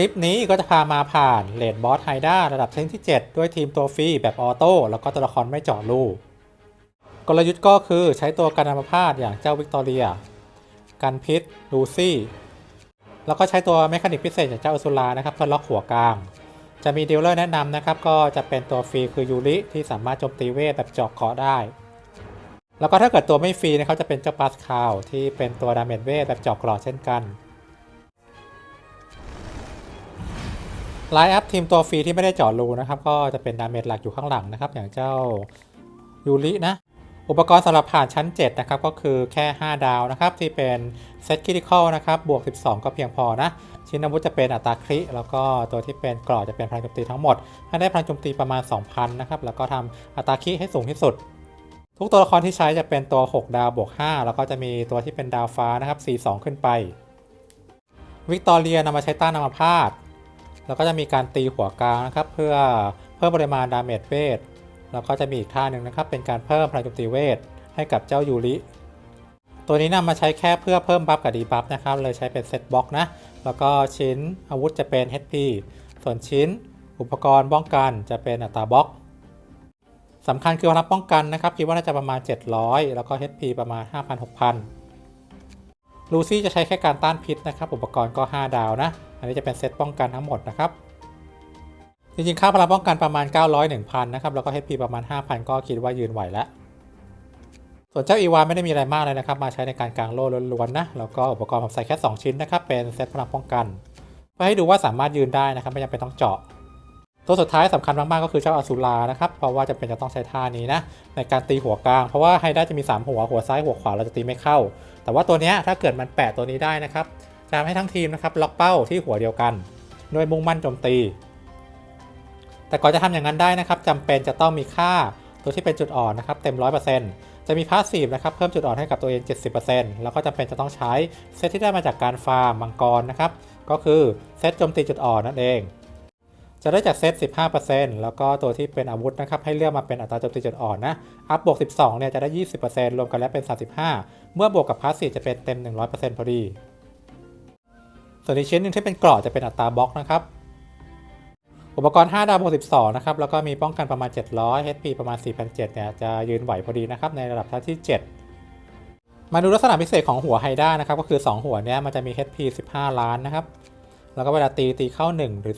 ลิปนี้ก็จะพามาผ่านเลดบอสไฮด้าระดับชั้นที่ 7 ด้วยทีมตัวฟรีแบบออโต้แล้วก็ตัวละครไม่เจาะรูกลยุทธ์ก็คือใช้ตัวกันอัมพาตอย่างเจ้าวิกตอเรีย กันพิษลูซี่ แล้วก็ใช้ตัวเมคานิกพิเศษอย่างเจ้าอุสุลานะครับเพื่อล็อกหัวกลาง จะมีดีลเลอร์แนะนำนะครับ ก็จะเป็นตัวฟรีคือยูริที่สามารถโจมตีเวทแบบเจาะเกาะได้ แล้วก็ถ้าเกิดตัวไม่ฟรีนะครับจะเป็นเจ้าปาสคาลที่เป็นตัวดาเมจเวทแบบเจาะกราะเช่นกัน ไลน์อัพทีมตัวฟรีที่ไม่ได้เจาะรูนะครับ ก็จะเป็นดาเมจหลักอยู่ข้างหลังนะครับ อย่างเจ้ายูรินะ อุปกรณ์สำหรับผ่านชั้น 7 นะครับ ก็คือแค่ 5 ดาวนะครับ ที่เป็นเซตคริติคอลนะครับ บวก 12 ก็เพียงพอนะ ชิ้นอาวุธจะเป็นอัตราคริ แล้วก็ตัวที่เป็นกรอจะเป็นพลังโจมตีทั้งหมด ให้ได้พลังโจมตีประมาณ 2,000 นะครับ แล้วก็ทำอัตราคริให้สูงที่สุดทุกตัวละครที่ใช้จะเป็นตัว 6 ดาวบวก 5 แล้วก็จะมีตัวที่เป็นดาวฟ้านะครับ 4-2 ขึ้นไป วิกตอเรียนำมาใช้ต้านอัมพาต แล้วก็จะมีการตีหัวกลางนะครับ เพื่อเพิ่มปริมาณดาเมจเวทแล้วก็จะมีอีกท่าหนึ่งนะครับ เป็นการเพิ่มพลังโจมตีเวทให้กับเจ้ายูริตัวนี้นำมาใช้แค่เพื่อเพิ่มบัฟกับดีบัฟนะครับ เลยใช้เป็นเซตบล็อกนะ แล้วก็ชิ้นอาวุธจะเป็น HP ส่วนชิ้นอุปกรณ์ป้องกันจะเป็นอัตราบล็อกสำคัญคือพลังป้องกันนะครับ คิดว่าน่าจะประมาณ 700 แล้วก็ HP ประมาณ 5,000-6,000ลูซี่จะใช้แค่การต้านพิษนะครับ อุปกรณ์ก็ 5 ดาวนะ อันนี้จะเป็นเซตป้องกันทั้งหมดนะครับ จริงๆ ค่าพลังป้องกันประมาณ 900 1,000 นะครับ แล้วก็ HP ประมาณ 5,000 ก็คิดว่ายืนไหวแล้ว ส่วนเจ้าอีวานไม่ได้มีอะไรมากเลยนะครับ มาใช้ในการกางโล่ล้วนๆนะ แล้วก็อุปกรณ์ผมใส่แค่ 2 ชิ้นนะครับ เป็นเซตพลังป้องกัน เพื่อให้ดูว่าสามารถยืนได้นะครับ ไม่จำเป็นต้องเจาะตัวสุดท้ายสำคัญมาก ๆ ก็คือเจ้าอสุรานะครับ เพราะว่าจะเป็นจะต้องใช้ท่านี้นะ ในการตีหัวกลาง เพราะว่าไฮด้าจะมี 3 หัวหัวซ้ายหัวขวาเราจะตีไม่เข้า แต่ว่าตัวนี้ถ้าเกิดมันแปะตัวนี้ได้นะครับ จะทำให้ทั้งทีมนะครับล็อกเป้าที่หัวเดียวกัน โดยมุ่งมั่นโจมตี แต่ก่อนจะทำอย่างนั้นได้นะครับจำเป็นจะต้องมีค่าตัวที่เป็นจุดอ่อนนะครับเต็ม 100%จะมีพาสซีฟนะครับเพิ่มจุดอ่อนให้กับตัวเอง 70%แล้วก็จำเป็นจะต้องใช้เซตที่ได้มาจากการฟาร์มมังกรนะครับก็คือเซตโจมตีจุดอ่อนนั่นเอง จะได้จากเซต 15%แล้วก็ตัวที่เป็นอาวุธนะครับให้เลือกมาเป็นอัตราโจมตีจุดอ่อนนะอัพบวก 12เนี่ยจะได้ 20%รวมกันแล้วเป็น 35 เมื่อบวกกับพาสซีฟจะเป็นเต็ม 100%พอดี ส่วนอีกชิ้นหนึ่งที่เป็นกราะจะเป็นอัตราบล็อกนะครับ อุปกรณ์ 5 ดาวบวก12 นะครับ แล้วก็มีป้องกันประมาณ 700 HP ประมาณ 4,700 เนี่ยจะยืนไหวพอดีนะครับ ในระดับท่าที่ 7 มาดูลักษณะพิเศษของหัวไฮด้านะครับ ก็คือ 2 หัวเนี้ยมันจะมี HP 15 ล้านนะครับ แล้วก็เวลาตีตีเข้า 1 หรือ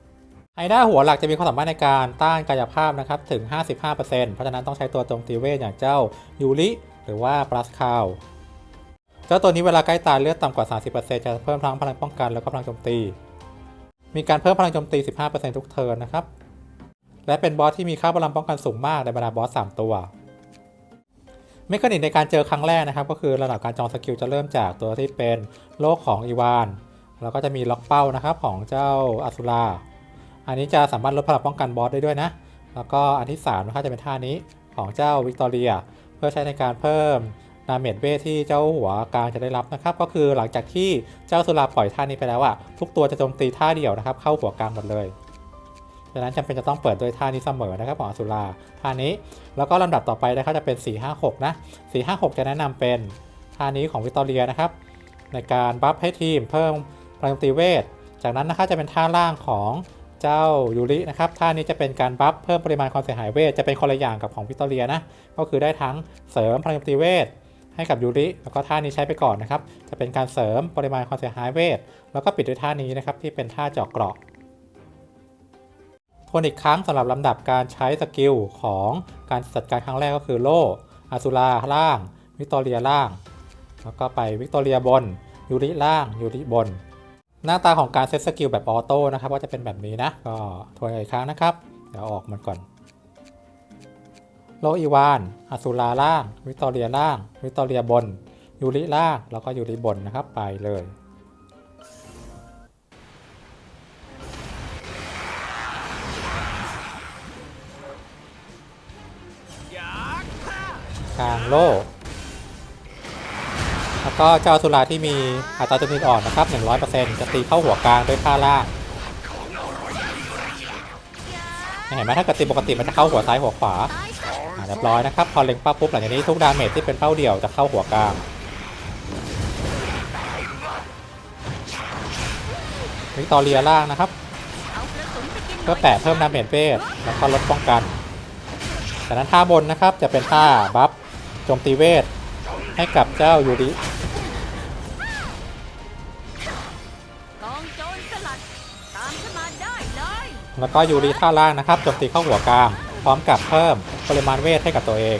2ไฮด้าหัวหลักจะมีความสามารถในการต้านกายภาพนะครับถึง 55%เพราะฉะนั้นต้องใช้ตัวโจมตีเวทอย่างเจ้ายูริหรือว่าปลัสคาว เจ้าตัวนี้เวลาใกล้ตายเลือดต่ำกว่า 30%จะเพิ่มทั้งพลังป้องกันแล้วก็พลังโจมตี มีการเพิ่มพลังโจมตี 15%ทุกเทิร์นนะครับ และเป็นบอสที่มีค่าพลังป้องกันสูงมากในบรรดาบอส 3 ตัวเมคานิกในการเจอครั้งแรกนะครับ ก็คือระดับการจองสกิลจะเริ่มจากตัวที่เป็นโลกของอีวานแล้วก็จะมีล็อกเป้านะครับของเจ้าอสุราอันนี้จะสามารถลดพลังป้องกันบอสได้ด้วยนะ แล้วก็อันที่3นะครับจะเป็นท่านี้ของเจ้าวิกตอเรีย เพื่อใช้ในการเพิ่ม ดาเมจเวทที่เจ้าหัวกลางจะได้รับนะครับ ก็คือหลังจากที่เจ้าสุราปล่อยท่านี้ไปแล้วอะทุกตัวจะโจมตีท่าเดียวนะครับ เข้าหัวกลางหมดเลยดังนั้นจำเป็นจะต้องเปิดด้วยท่านี้เสมอนะครับของสุราท่านี้แล้วก็ลำดับต่อไปนะครับจะเป็น 4 5 6 นะ 4 5 6 จะแนะนำเป็นท่านี้ของวิตอเรียนะครับ ในการบัฟให้ทีมเพิ่มพลังโจมตีเวท จากนั้นนะครับจะเป็นท่าล่างของเจ้ายูรินะครับท่านี้จะเป็นการบัฟเพิ่มปริมาณความเสียหายเวทจะเป็นคนละอย่างกับของวิตอเรียนะก็คือได้ทั้งเสริมพลังโจมตีเวท ให้กับยูริแล้วก็ท่านี้ใช้ไปก่อนนะครับ จะเป็นการเสริมปริมาณความเสียหายเวท แล้วก็ปิดด้วยท่านี้นะครับที่เป็นท่าเจาะเกราะทวนอีกครั้งสำหรับลำดับการใช้สกิลของการจัดการครั้งแรกก็คือโล่อาซูราล่าง วิกตอเรียล่าง แล้วก็ไปวิกตอเรียบนยูริล่างยูริบน หน้าตาของการเซตสกิลแบบออโต้นะครับก็จะเป็นแบบนี้นะก็ทวนอีกครั้งนะครับ เดี๋ยวออกมันก่อน โลอีวานอาซูราล่าง วิตอเรียล่าง วิตอเรียบน ยูริล่าง แล้วก็ยูริบนนะครับ ไปเลย กลางโลแล้วก็เจ้าสุราที่มีอัตราโจมตีอ่อนนะครับ 100%จะตีเข้าหัวกลางด้วยผ้าล่างเห็นไหมถ้าเกิดตีปกติมันจะเข้าหัวซ้ายหัวขวา เรียบร้อยนะครับ พอเล็งเป้าปุ๊บหลังจากนี้ทุกดาเมจที่เป็นเป้าเดี่ยวจะเข้าหัวกลางวิกตอเรียล่างนะครับเอากระสุนไปกินหน่เพื่อแปะเพิ่มดาเมจเวทแล้วก็ลดป้องกันจากนั้นท่าบนนะครับจะเป็นท่าบัฟโจมตีเวทให้กับเจ้ายูริแล้วก็ยูริท่าล่างนะครับโจมตีเข้าหัวกลาง ร้อมกับเพิ่มปริมาณเวทให้กับตัวเอง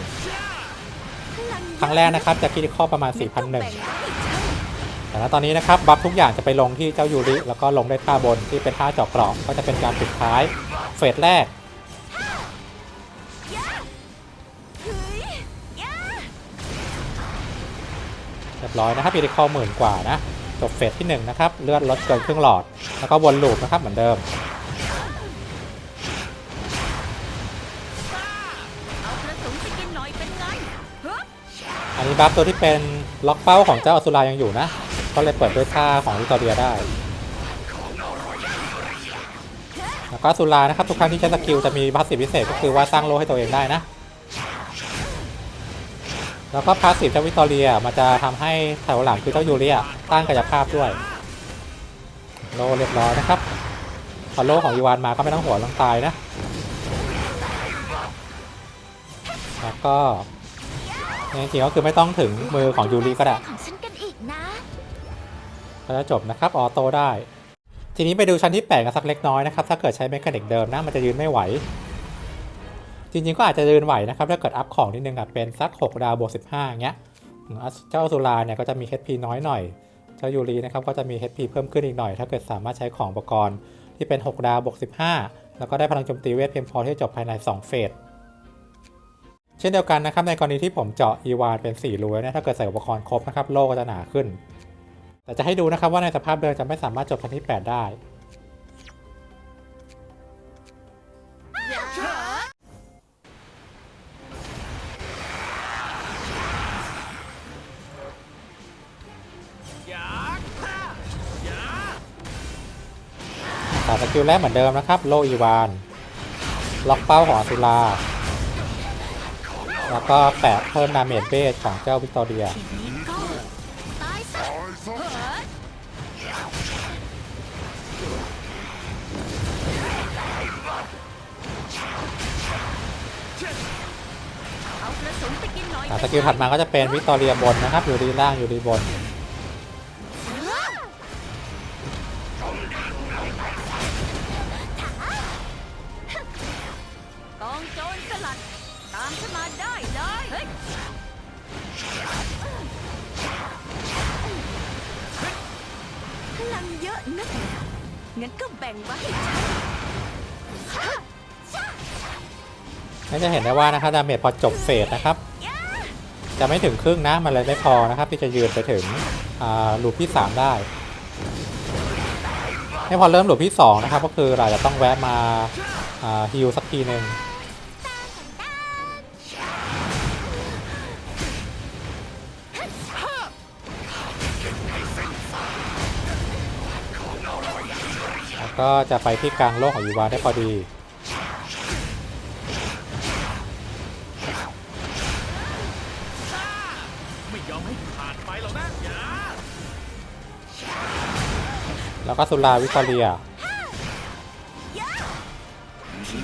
ครั้งแรกนะครับจะคิดข้อประมาณ 4,001แต่ตอนนี้นะครับบัฟทุกอย่างจะไปลงที่เจ้ายูริแล้วก็ลงได้ท่าบนที่เป็นท่าเจาะเกรอบก็จะเป็นการปิดท้ายเฟสแรกเฮ้ยย่าเรียบร้อยนะครับพีดิคอลหมื่นกว่านะจบเฟสที่ 1 นะครับ เลือดลดเกินครึ่งหลอด แล้วก็วนลูปนะครับเหมือนเดิม นี้บัฟตัวที่เป็นล็อกเป้าของเจ้าอสุรายังอยู่นะ ก็เลยเปิดด้วยท่าของวิตอเรียได้ แล้วก็อสุรานะครับทุกครั้งที่ใช้สกิลจะมีพาสซีฟพิเศษก็คือว่าสร้างโลให้ตัวเองได้นะ แล้วก็พาสซีฟเจ้าวิตอเรียมันจะทำให้แถวหลังคือเจ้ายูเรียต้านกายภาพด้วย โลเรียบร้อยนะครับพอโลของอีวานมาก็ไม่ต้องหัวต้องตายนะ แล้วก็ จริงๆก็คือไม่ต้องถึงมือของยูริก็ได้ของฉันกันอีกนะก็จะจบนะครับออโต้ได้ ทีนี้ไปดูชั้นที่ 8 กันสักเล็กน้อยนะครับ ถ้าเกิดใช้เมคานิกเดิมนะมันจะยืนไม่ไหว จริงๆก็อาจจะยืนไหวนะครับถ้าเกิดอัพของนิดนึงอะเป็นสัก 6 ดาวบวก15อย่างเงี้ยอืมเจ้าสุราเนี่ยก็จะมี HP น้อยหน่อย เจ้ายูรีนะครับก็จะมี HP เพิ่มขึ้นอีกหน่อย ถ้าเกิดสามารถใช้ของอุปกรณ์ที่เป็น 6 ดาวบวก15 แล้วก็ได้พลังโจมตีเวทเพียงพอที่จะจบภายใน 2 เฟสเช่นเดียวกันนะครับในกรณีที่ผมเจาะอีวานเป็น4รูเนี่ยถ้าเกิดใส่อุปกรณ์ครบนะครับโล่ก็จะหนาขึ้น แต่จะให้ดูนะครับว่าในสภาพเดิมจะไม่สามารถจบชั้นที่ 8 ได้ ต่อสกิลแรกเหมือนเดิมนะครับ โลอีวาน ล็อกเป้าของอสุรา แล้วก็แปะเพิ่มดาเมจเบสของเจ้าวิกตอเรียทีนี้ก็ตายซะเฮ้ยเอาอาสกิลถัดมาก็จะเป็นวิกตอเรียบนนะครับ อยู่ดีล่างอยู่ดีบนกองโจรสลัด ตามฉันมาได้เลยเฮ้ยพลังเยอะนะงั้นก็แบ่งไว้ให้ฉันนี่จะเห็นได้ว่านะครับดาเมจพอจบเฟสนะครับ จะไม่ถึงครึ่งนะมันเลยไม่พอนะครับที่จะยืนไปถึงอ่าลูปที่ 3 ได้ไม่พอเริ่มลูปที่ 2 นะครับ ก็คือเราจะต้องแวะมาอ่าฮิลสักทีหนึ่ง ก็จะไปที่กลางโลกของยูวาได้พอดีไม่ยอมให้ผ่านไปหรอกนะอย่าแล้วก็สุราวิกตอเรียที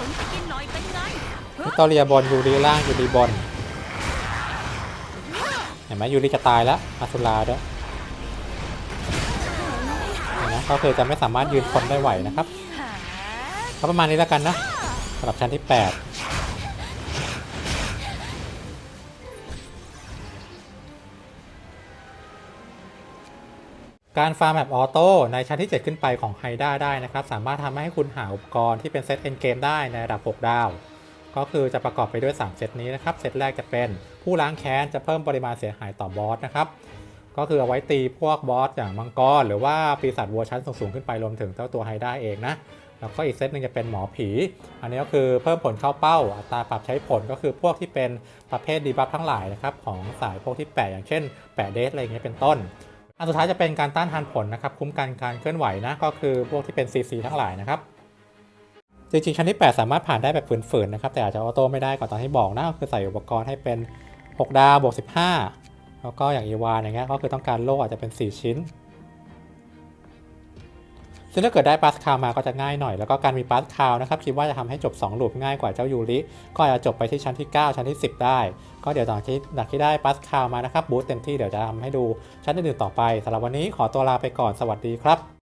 สมสกินหน่อยเป็นไงวิกตอเรียบอลยูริล่างยูริบอลเห็นไหมยูริจะตายแล้วอาสุราด้วยเห็นไหมก็คือจะไม่สามารถยืนคนได้ไหวนะครับเขาประมาณนี้แล้วกันนะสำหรับชั้นที่ 8 การฟาร์มแบบออโต้ในชั้นที่ 7 ขึ้นไปของไฮด้าได้นะครับ สามารถทำให้คุณหาอุปกรณ์ที่เป็นเซตเอ็นเกมได้ในระดับ 6 ดาว ก็คือจะประกอบไปด้วย 3 เซตนี้นะครับ เซตแรกจะเป็นผู้ล้างแค้นจะเพิ่มปริมาณเสียหายต่อบอสนะครับ ก็คือเอาไว้ตีพวกบอสอย่างมังกรหรือว่าปีศาจวัวชั้นสูงๆขึ้นไปรวมถึงเจ้าตัวไฮด้าเองนะแล้วก็อีกเซตหนึ่งจะเป็นหมอผี อันนี้ก็คือเพิ่มผลเข้าเป้า อัตราปรับใช้ผลก็คือพวกที่เป็นประเภทดีบัฟทั้งหลายนะครับของสายพวกที่แปะอย่างเช่นแปะเดสอะไรเงี้ยเป็นต้น อันสุดท้ายจะเป็นการต้านทานผลนะครับ คุ้มกันการเคลื่อนไหวนะ ก็คือพวกที่เป็น CC ทั้งหลายนะครับ จริงๆ ชั้นที่ 8 สามารถผ่านได้แบบฝืนๆนะครับ แต่อาจจะออโต้ไม่ได้ก่อนตอนที่บอกนะก็คือใส่อุปกรณ์ให้เป็น 6 ดาวบวก 15 แล้วก็อย่างอีวานอย่างเงี้ยก็คือต้องการโล่อาจจะเป็น 4 ชิ้น ซึ่งถ้าเกิดได้ปัสคาวมาก็จะง่ายหน่อย แล้วก็การมีปัสคาวนะครับคิดว่าจะทำให้จบ2ลูปง่ายกว่าเจ้ายูริ ก็อาจจะจบไปที่ชั้นที่ 9 ชั้นที่ 10 ได้ ก็เดี๋ยวหลังที่หลังที่ได้ปัสคาวมานะครับบูสต์เต็มที่เดี๋ยวจะทำให้ดูชั้นอื่นๆต่อไปสำหรับวันนี้ขอตัวลาไปก่อนสวัสดีครับ